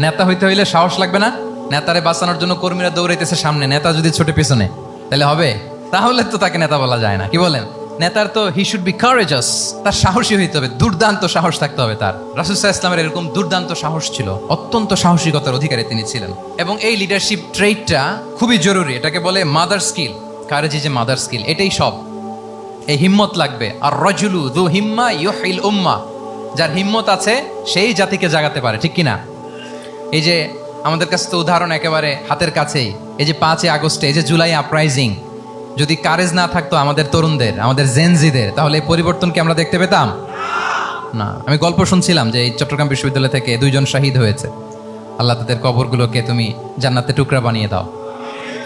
নেতা হইতে হইলে সাহস লাগবে না? নেতারে বাঁচানোর জন্য কর্মীরা দৌড়াইতেছে সামনে, নেতা যদি ছোটে পেছনে। তাহলে হবে? তাহলে তো তাকে নেতা বলা যায় না, কি বলেন? নেতার তো হি শুড বি কারেজাস তার সাহসী হইতে হবে, দুর্দান্ত সাহস থাকতে হবে তার। রাসুসাহ ইসলামের এরকম দুর্দান্ত সাহস ছিল, অত্যন্ত সাহসিকতার অধিকারী তিনি ছিলেন। এবং এই লিডারশিপ ট্রেটটা খুবই জরুরি, এটাকে বলে মাদার স্কিল কারেজি যে মাদার স্কিল এটাই সব। এই হিম্মত লাগবে। আর রজুলু দু হিম্মা ইউহিল উম্মা, যার হিম্মত আছে, সেই জাতিকে জাগাতে পারে, ঠিক কিনা? এই যে আমাদের কাছে তো উদাহরণ একেবারে হাতের কাছেই। এই যে পাঁচই আগস্টে, এই যে জুলাই আপরাইজিং যদি কারেজ না থাকতো আমাদের তরুণদের, আমাদের জেনজিদের তাহলে এই পরিবর্তনকে আমরা দেখতে পেতাম? না। আমি গল্প শুনছিলাম যে এই চট্টগ্রাম বিশ্ববিদ্যালয় থেকে দুইজন শহীদ হয়েছে। আল্লাহ তাদের কবরগুলোকে তুমি জান্নাতে টুকরা বানিয়ে দাও।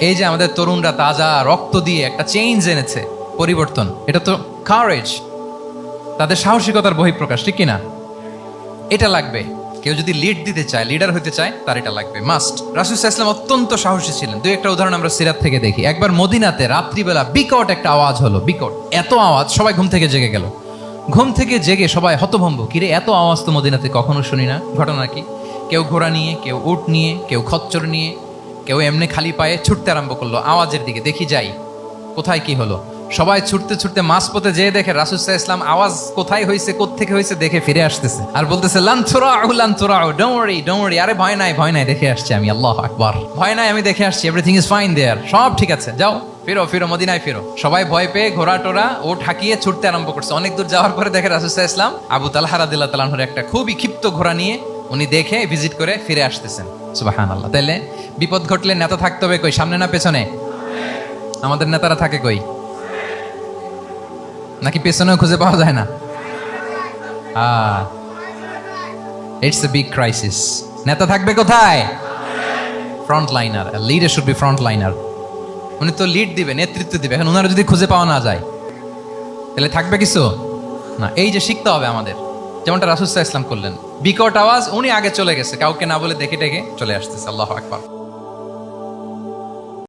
এই যে আমাদের তরুণরা তাজা রক্ত দিয়ে একটা চেঞ্জ এনেছে, পরিবর্তন, এটা তো কারেজ তাদের সাহসিকতার বহিঃপ্রকাশ, ঠিক কিনা? এটা লাগবে। কেউ যদি লিড দিতে চায় লিডার হতে চায়, তার এটা লাগবে মাস্ট রাসুল ইসলাম অত্যন্ত সাহসী ছিলেন। দুই একটা উদাহরণ আমরা সিরাত থেকে দেখি। একবার মদিনাতে রাত্রিবেলা বিকট একটা আওয়াজ হলো, বিকট। এত আওয়াজ, সবাই ঘুম থেকে জেগে গেল। ঘুম থেকে জেগে সবাই হতভম্ব, কিরে, এত আওয়াজ তো মদিনাতে কখনো শুনি না? ঘটনা কি? কেউ ঘোড়া নিয়ে, কেউ উট নিয়ে, কেউ খচ্চর নিয়ে, কেউ এমনি খালি পায়ে ছুটতে আরম্ভ করল, আওয়াজের দিকে। দেখি যাই, কোথায় কি হলো? সবাই ছুটতে ছুটতে মাঝপথে যেয়ে দেখে রাসুসাহ ইসলাম আওয়াজ কোথায় হয়েছে থেকে হয়েছে দেখে ফিরে আসতেছে। আর বলতেছে লান্থুরাউ লান্থুরাউ ডোমরি ডোমরি আরে ভয় নাই ভয় নাই, দেখে আসছি আমি, আল্লাহ আকবার। ভয় নাই, আমি দেখে আসছি এভরিথিং ইজ ফাইন দেয়ার সব ঠিক আছে, যাও, ফিরো ফিরো, মদিনায় ফিরো। সবাই ভয় পেয়ে ঘোড়া টোরা ও ঠাকিয়ে ছুটতে আরম্ভ করছে। অনেক দূর যাওয়ার পরে দেখে রাসুসাহ ইসলাম আবু তালহা রাদিল্লাহ তালাহর একটা খুবই ক্ষিপ্ত ঘোড়া নিয়ে উনি দেখে ভিজিট করে ফিরে আসতেছেন। সুবাহান আল্লাহ তাইলে বিপদ ঘটলে নেতা থাকতে হবে কই? সামনে না পেছনে? আমাদের নেতারা থাকে কই? নাকি পেছনেও খুঁজে পাওয়া যায় না? ইটস এ বিগ ক্রাইসিস নেতা থাকবে কোথায়? Front liner leader should be front liner উনি তো লিড দিবে, নেতৃত্ব দিবে, এখন ওনারা যদি খুঁজে পাওয়া না যায়, তাহলে থাকবে কিছু? না, এই যে শিখতে হবে আমাদের। যেমনটা রাসুসাহ ইসলাম করলেন। বিকট আওয়াজ, উনি আগে চলে গেছে, কাউকে না বলে দেখে ডেকে চলে আসতেছে, আল্লাহ আকবার।